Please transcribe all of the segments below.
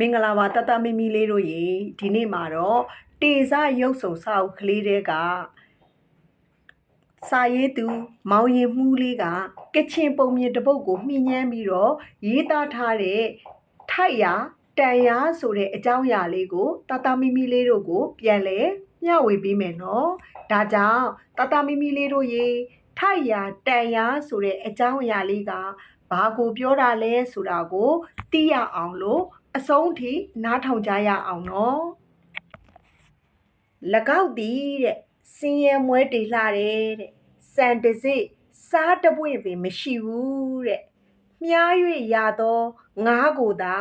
မင်္ဂလာပါတတမီမီလေးတို့ရေဒီနေ့မှာတော့တေစရုပ်စုံစာအုပ်ကလေးတွေကစာရေးသူ မောင်ရင်မှုလေးကကချင်ပုံမြင်တစ်ပုတ်ကိုမှီညမ်းပြီးတော့ရေးသားထားတဲ့ထိုက်ရတန်ရဆိုတဲ့အကြောင်းအရာလေးကိုတတမီမီလေးတို့ကို ပြန်လဲမျှဝေပေးမယ်နော်ဒါကြောင့်တတမီမီလေးတို့ရေထိုက်ရတန်ရဆိုတဲ့အကြောင်းအရာလေးကဘာကိုပြောတာလဲဆိုတာကိုသိရအောင်လို့ အဆုံးထိနားထောင်ကြရအောင်နော်၎က်သည်တဲ့စင်ရဲမွဲတေလှတယ်တဲ့စံတစစ်စားတပွင့်ပင်မရှိဘူးတဲ့မြား၍ရသောငါးကိုသာ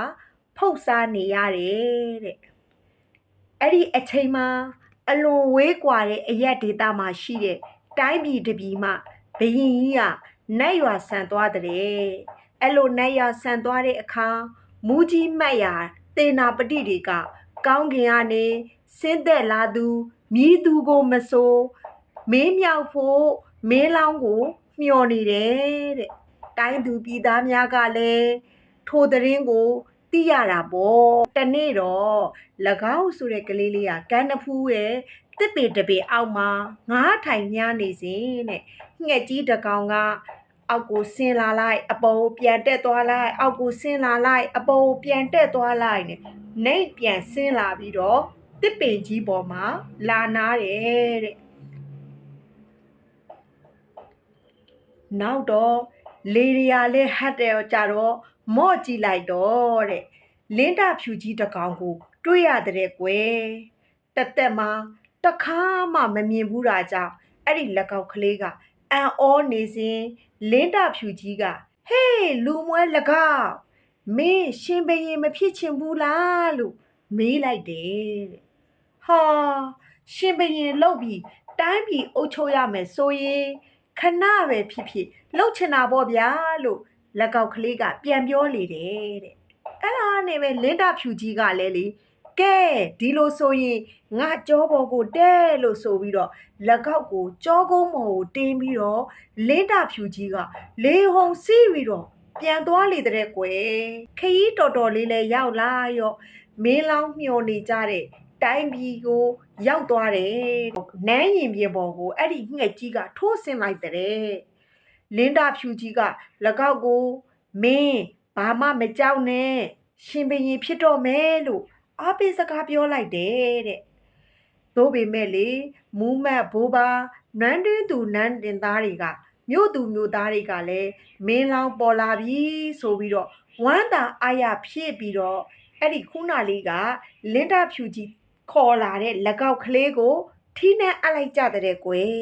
ဖုတ်စားနေရတယ်တဲ့အဲ့ဒီအချိန်မှာအလွန်ဝေးကွာတဲ့အရက်ဒေသမှာရှိတဲ့တိုင်းပြည်တစ်ပြည်မှာဘရင်ကြီးကနတ်ရွာဆန်သွားတဲ့အဲ့လိုနတ်ရွာဆန်သွားတဲ့အခါ မူကြီးမှတ်ရာတေနာပတိတွေက ကောင်းကင်ကနေဆင်းသက်လာသူမြည်သူကိုမဆိုးမင်းမြောက်ဖို့မင်းလောင်းကိုမျှော်နေတယ်တဲ့တိုင်းသူပြည်သားများကလည်းထိုသတင်းကိုသိရတာပေါ့တနေ့တော့၎င်းဆိုတဲ့ကလေးလေးကကန်းနဖူးရဲ့တစ်ပေတစ်ပေအောက်မှာငားထိုင်ညနေစဉ်တဲ့ငှက်ကြီးတစ်ကောင်က အောက်ကိုဆင်းလာလိုက်အပေါ်ကိုပြန်တက်သွားလိုက်အောက်ကိုဆင်းလာလိုက်အပေါ်ကိုပြန်တက်သွားလိုက်နဲ့နှိပ်ပြန်ဆင်းလာပြီးတော့တစ်ပင်ကြီးပေါ်မှာလာနာတယ်တဲ့နောက်တော့လေရီယာလေးဟတ်တယ်ကြတော့မော့ကြည့်လိုက်တော့တဲ့လင်းတာဖြူကြီးတစ်ကောင်ကို တွေ့ရတဲ့ကွယ်တက်တက်မှာတစ်ခါမှမမြင်ဘူးတာကြောင့်အဲ့ဒီလက်ကောက်ကလေးက အန်အောနေစဉ်လင်းတာဖြူကြီးကဟေးလူမွဲလက်ကောက်မင်းရှင်ဘရင်မဖြစ်ချင်ဘူးလားလို့မေးလိုက်တယ်တဲ့ဟာရှင်ဘရင်လောက်ပြီးတိုင်းပြည်အုပ်ချုပ်ရမယ်ဆိုရင်ခဏပဲဖြစ်ဖြစ်လှုပ်ချင်တာပေါ့ဗျာလို့လက်ကောက်ကလေးကပြန်ပြောလေတယ်တဲ့အဲ့ဒါနဲ့ပဲလင်းတာဖြူကြီးကလည်းလေ ကဲဒီလိုဆိုရင်ငါကြောပေါ်ကိုတဲလို့ဆိုပြီးတော့လက်ကောက်ကိုကြောကုန်းမော်ကိုတင်းပြီးတော့လင်းတာဖြူကြီးကလေဟုန်စီးပြီးတော့ပြန်သွားလေတဲ့ကွယ်ခရီးတော်တော်လေးလဲရောက်လာရောမင်းလောင်းမျောနေကြတဲ့တိုင်းပြည်ကိုရောက်သွားတယ်နန်းရင်ပြေပေါ်ကိုအဲ့ဒီငှက်ကြီးကထိုးဆင်းလိုက်တဲ့လင်းတာဖြူကြီးကလက်ကောက်ကိုမင်းဘာမှမကြောက်နဲ့ရှင်ဘရင်ဖြစ်တော့မယ်လို့ အားပေးစကားပြောလိုက်တယ်တဲ့သို့ပေမဲ့လေမူးမတ်ဘိုးဘာနန်းတွင်းသူနန်းတင်သားတွေကမြို့သူမြို့သားတွေကလည်းမင်းလောင်းပေါ်လာပြီဆိုပြီးတော့ဝမ်းသာအားရဖြစ်ပြီးတော့အဲ့ဒီခုနလေးကလင်းတာဖြူကြီးခေါ်လာတဲ့လက်ကောက်ကလေးကိုထီးနှံအပ်လိုက်ကြတဲ့ကွယ်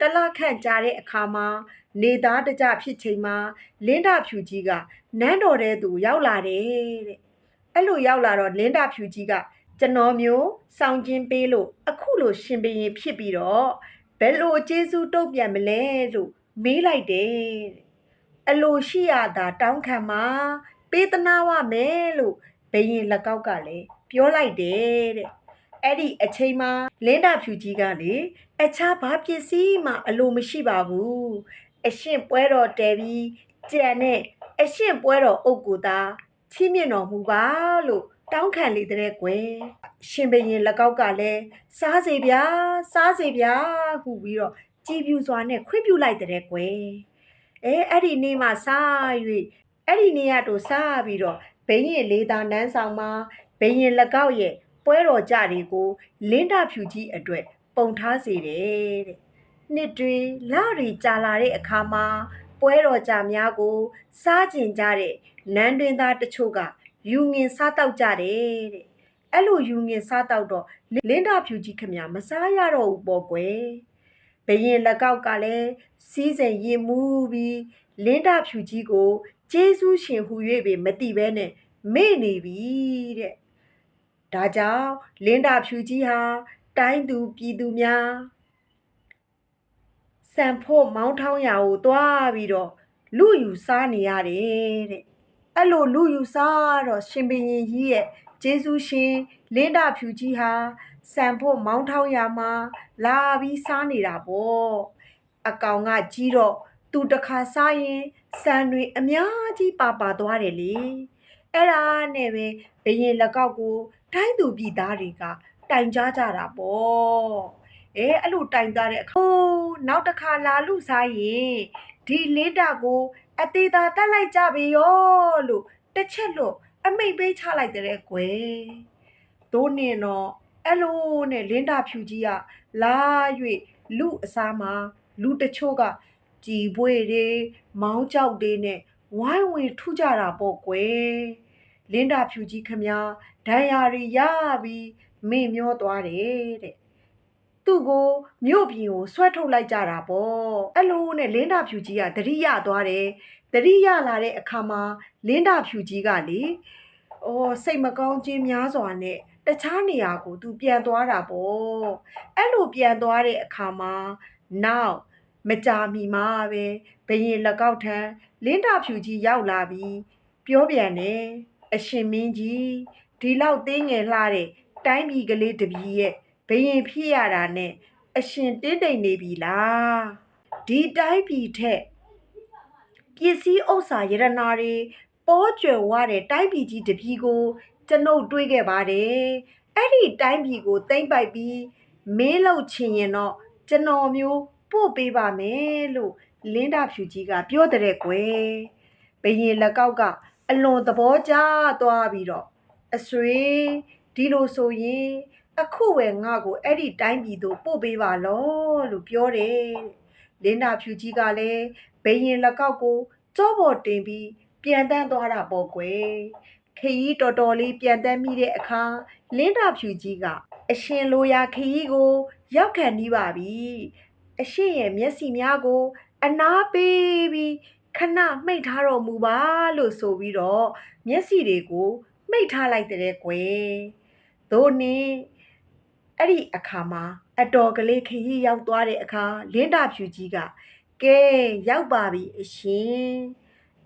တလခန့်ကြာတဲ့အခါမှာနေသားတကြဖြစ်ချိန်မှာလင်းတာဖြူကြီးကနန်းတော်တဲ့သူရောက်လာတယ်တဲ့ အဲ့လိုရောက်လာတော့လင်းတာဖြူကြီးကကျွန်တော်မျိုးစောင့်ခြင်းပေးလို့အခုလိုရှင်ဘရင်ဖြစ်ပြီးတော့ဘယ်လိုအကျေးဇူးတုံ့ပြန်မလဲလို့မေးလိုက်တယ်တဲ့အလိုရှိရတာတောင်းခံမှာပေးသနာဝမယ်လို့ဘယင်လက်ကောက်ကလည်းပြောလိုက်တယ်တဲ့အဲ့ဒီအချိန်မှာလင်းတာဖြူကြီးကလေအခြားဘာပစ္စည်းမှအလိုမရှိပါဘူးအရှင်ပွဲတော်တဲပြီးကြံနဲ့အရှင်ပွဲတော်အုပ်ကိုသာ ချီးမြှင့်တော်မူပါလို့တောင်းခံလေတဲ့ကွယ်ရှင်ဘရင်လက်ကောက်ကလည်းစားစေဗျာစားစေဗျာဟုပြီးတော့ကြည်ပြူစွာနဲ့ခွင့်ပြုလိုက်တဲ့ကွယ်အဲအဲ့ဒီနေ့မှစား၍အဲ့ဒီနေ့ကတော့စားပြီးတော့ဘိန်းရင်လေးသားနန်းဆောင်မှာဘိန်းရင်လက်ကောက်ရဲ့ပွဲတော်ကြတွေကိုလင်းတာဖြူကြီးအတွက်ပုံထားစေတယ်တဲ့နှစ်တွေလတွေကြာလာတဲ့အခါမှာပွဲတော်ကြများကို စားကျင်ကြတဲ့ နန်းတွင်သားတချို့ကယူငင်စားတောက်ကြတယ်တဲ့အဲ့လိုယူငင်စားတောက်တော့လင်းတာဖြူကြီးခမမစားရတော့ဘူးပေါ့ကွယ်ဘရင်လက်ကောက်ကလည်းစီးစိမ်ရင်မူးပြီးလင်းတာဖြူကြီးကိုကျေးဇူးရှင်ဟူ၍ပင်မတိဘဲနဲ့မေ့နေပြီတဲ့ဒါကြောင့်လင်းတာဖြူကြီးဟာတိုင်းသူပြည်သူများစံဖို့မောင်းထောင်းရာကိုသွားပြီးတော့လူယူစားနေရတယ်တဲ့ အဲ့လိုလူယူစားတော့ရှင်ဘရင်ကြီးရဲ့ကျေးဇူးရှင်လင်းတာဖြူကြီးဟာစံဖို့မောင်းထောင်းရာမှာလာပြီးစားနေတာပေါ့အကောင်ကကြီးတော့သူတခါစားရင်စံတွေအများကြီးပါပါသွားတယ်လေအဲ့ဒါနဲ့ပဲဘယင်လက်ကောက်ကိုတိုင်းသူပြည်သားတွေကတိုင်ကြကြတာပေါ့အဲအဲ့လိုတိုင်ကြတဲ့အခါဟိုးနောက်တစ်ခါလာလူစားရင်ဒီလင်းတာကို အသေးသာတက်လိုက်ကြပြီရောလို့တစ်ချက်လို့အမိတ်ပေးချလိုက်တဲ့ကွယ်တို့နေတော့အဲ့လိုနဲ့လင်းတာဖြူကြီးကလာ၍လူအစားမှာလူတချို့ကကြည်ပွေတွေမောင်းကြောက်တွေနဲ့ဝိုင်းဝင်ထုကြတာပေါ့ကွယ်လင်းတာဖြူကြီးခမဒဏ်ရာတွေရပြီးမေ့မျောသွားတယ်တဲ့ သူ့ကိုမြို့ပြင်ကိုဆွဲထုတ်လိုက်ကြတာပေါ့အဲ့လိုနဲ့လင်းတာဖြူကြီးကတတိယသွားတယ်တတိယလာတဲ့အခါမှာလင်းတာဖြူကြီးကလေအော်စိတ်မကောင်းခြင်းများစွာနဲ့တခြားနေရာကိုသူပြန်သွားတာပေါ့အဲ့လိုပြန်သွားတဲ့အခါမှာနောက်မကြာမီမှာပဲဘရင်လက်ကောက်ထံလင်းတာဖြူကြီးရောက်လာပြီးပြောပြန်တယ်အရှင်မင်းကြီးဒီလောက်သေးငယ်လှတဲ့တိုင်းပြည်ကလေးတစ်ပြည်ရဲ့ ဘယင်ဖြစ်ရတာနဲ့အရှင်တင်းတိမ်နေပြီလားဒီတိုင်းပြည်ထက်ပစ္စည်းဥစ္စာယရနာတွေပေါ်ကျွယ်ဝတဲ့တိုင်းပြည်ကြီးတစ်ပြည်ကိုကျွန်ုပ်တွေးခဲ့ပါတယ်အဲ့ဒီတိုင်းပြည်ကိုသိမ့်ပိုက်ပြီးမင်းလောက်ချင်ရင်တော့ကျွန်တော်မျိုးပို့ပေးပါမယ်လို့လင်းတာဖြူကြီးကပြောတဲ့ကွယ်ဘယင်လက်ကောက်ကအလွန်သဘောကျသွားပြီးတော့အဆွေဒီလိုဆိုရင် အခုပဲငါ့ကိုအဲ့ဒီတိုင်းပြည်သို့ပို့ပေးပါလောလို့ပြောတယ်လင်းနာဖြူကြီးကလည်းဘယင်လက်ကောက်ကိုကြောပေါ်တင်ပြီးပြန်တန်းသွားတာပေါ့ကွယ်ခရီးတော်တော်လေးပြန်တန်းမိတဲ့အခါလင်းနာဖြူကြီးကအရှင်လိုရာခရီးကို ရောက်ခံနေပါပြီအရှင်ရဲ့မျက်စိများကို အနာပေးပြီးခဏမှိတ်ထားတော်မူပါလို့ဆိုပြီးတော့မျက်စိတွေကိုမှိတ်ထားလိုက်တဲ့ကွယ်သို့နှင့် အဲ့ဒီအခါမှာအတော်ကလေးခရီးရောက်သွားတဲ့အခါလင်းတာဖြူကြီးကကဲရောက်ပါပြီအရှင်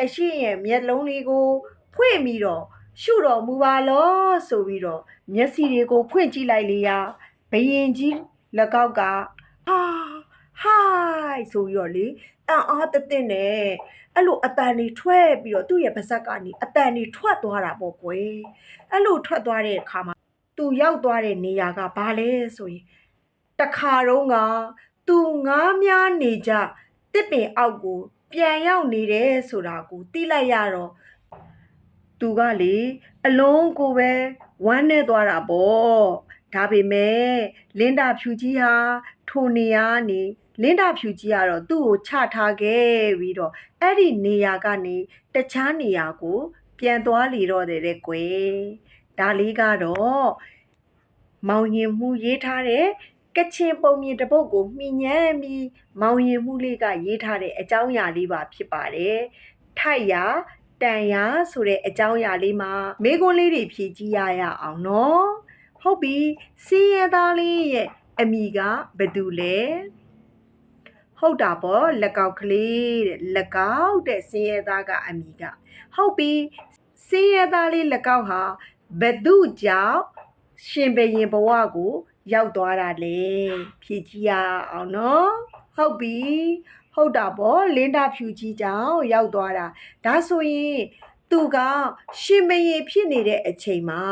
အရှင်ရဲ့မျက်လုံးလေးကိုဖွင့်ပြီးတော့ရှုတော်မူပါလောဆိုပြီးတော့မျက်စိတွေကိုဖွင့်ကြည့်လိုက်လေရာဘယင်ကြီးလက်ကောက်ကဟာဟိုင်းဆိုပြီးတော့လေအံ့အားတသင့်နဲ့အဲ့လိုအတန်တွေထွက်ပြီးတော့သူ့ရဲ့ပါဇက်ကနေအတန်တွေထွက်သွားတာပေါ့ကွယ်အဲ့လိုထွက်သွားတဲ့အခါမှာ သူရောက်သွားတဲ့နေရာကဘာလဲဆိုရင်တခါတော့ကသူငားများနေကြတစ်ပင်အောက်ကို ပြန်ရောက်နေတယ်ဆိုတာကိုသိလိုက်ရတော့သူကလေအလုံးကိုပဲဝမ်းနေသွားတာပေါ့ဒါပေမဲ့လင်းတာဖြူကြီးဟာထိုနေရာကနေလင်းတာဖြူကြီးကတော့သူ့ကိုချထားခဲ့ပြီးတော့အဲ့ဒီနေရာကနေတခြားနေရာကို ပြန်သွားလေတော့တယ်တဲ့ကွယ် ဒါလေးကတော့မောင်ရင်မှုရေးထားတဲ့ကချင်ပုံမြင်တစ်ပုဒ်ကိုမှီညမ်းပြီးမောင်ရင်မှုလေးကရေးထားတဲ့အကြောင်းအရာလေးပါဖြစ်ပါတယ်။ထိုက်ရတန်ရဆိုတဲ့အကြောင်းအရာလေးမှာမိကွန်းလေးတွေဖြည့်ကြည့်ရရအောင်နော်။ဟုတ်ပြီ။စီးရဲသားလေးရဲ့အမိကဘယ်သူလဲ။ဟုတ်တာပေါ့လက်ကောက်ကလေးတဲ့လက်ကောက်တဲ့စင်းရဲသားကအမိကဟုတ်ပြီစင်းရဲသားလေးလက်ကောက်ဟာ ဘယ်သူကြောင့်ရှင်ဘရင်ဘဝကိုရောက်သွားတာလေဖြည့်ကြည့်ရအောင်နော်ဟုတ်ပြီဟုတ်တာပေါ့လင်းတာဖြူကြီးကြောင့်ရောက်သွားတာဒါဆိုရင်သူကရှင်ဘရင်ဖြစ်နေတဲ့အချိန်မှာ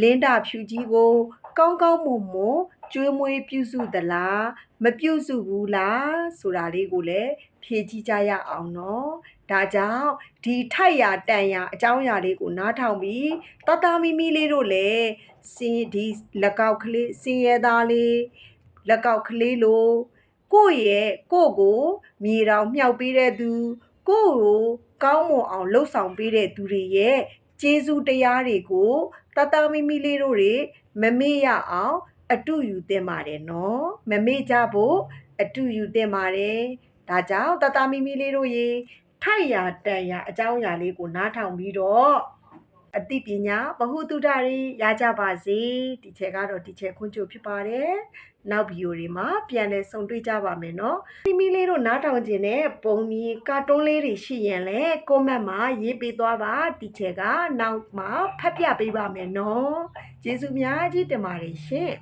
လင်းတာဖြူကြီးကို ကောင်းကောင်းမွန်မွန်ကျွေးမွေးပြုစုသလားမပြုစုဘူးလားဆိုတာလေးကိုလည်းဖြည့်ကြည့်ကြရအောင်နော် ဒါကြောင့်ဒီထိုက်ရတန်ရအကြောင်းအရာလေးကိုနားထောင်ပြီးတတမီမီလေးတို့လည်းစင်းဒီလက်ကောက်ကလေးစင်းရဲသားလေးလက်ကောက်ကလေးလိုကိုယ့်ရဲ့ကိုယ့်ကိုမြေတောင်မြှောက်ပေးတဲ့သူကိုယ့်ကိုကောင်းမွန်အောင်လှုပ်ဆောင်ပေးတဲ့သူတွေရဲ့ကျေးဇူးတရားတွေကိုတတမီမီလေးတို့တွေမမေ့ရအောင် အတူယူသင့်ပါတယ်နော်မမေ့ကြဖို့အတူယူသင့်ပါတယ်ဒါကြောင့်တတမီမီလေးတို့ရေ ထိုက်ရတန်ရအကြောင်းအရာလေးကိုနားထောင်ပြီးတော့အသိပညာဗဟုသုတတွေရကြပါစေဒီချက်ကတော့ဒီချက်ခွင့်ကြိုဖြစ်ပါတယ်နောက်ဗီဒီယိုတွေမှာပြန်လည်ဆုံတွေ့ကြပါမယ်နော်မိမိလေးတို့နားထောင်ခြင်းနဲ့ပုံမီကာတွန်းလေးတွေရှိရင်လည်းကွန်မန့်မှာရေးပေးသွားပါဒီချက်ကနောက်မှာဖတ်ပြပေးပါမယ်နော်ကျေးဇူးများကြီးတင်ပါတယ်ရှင်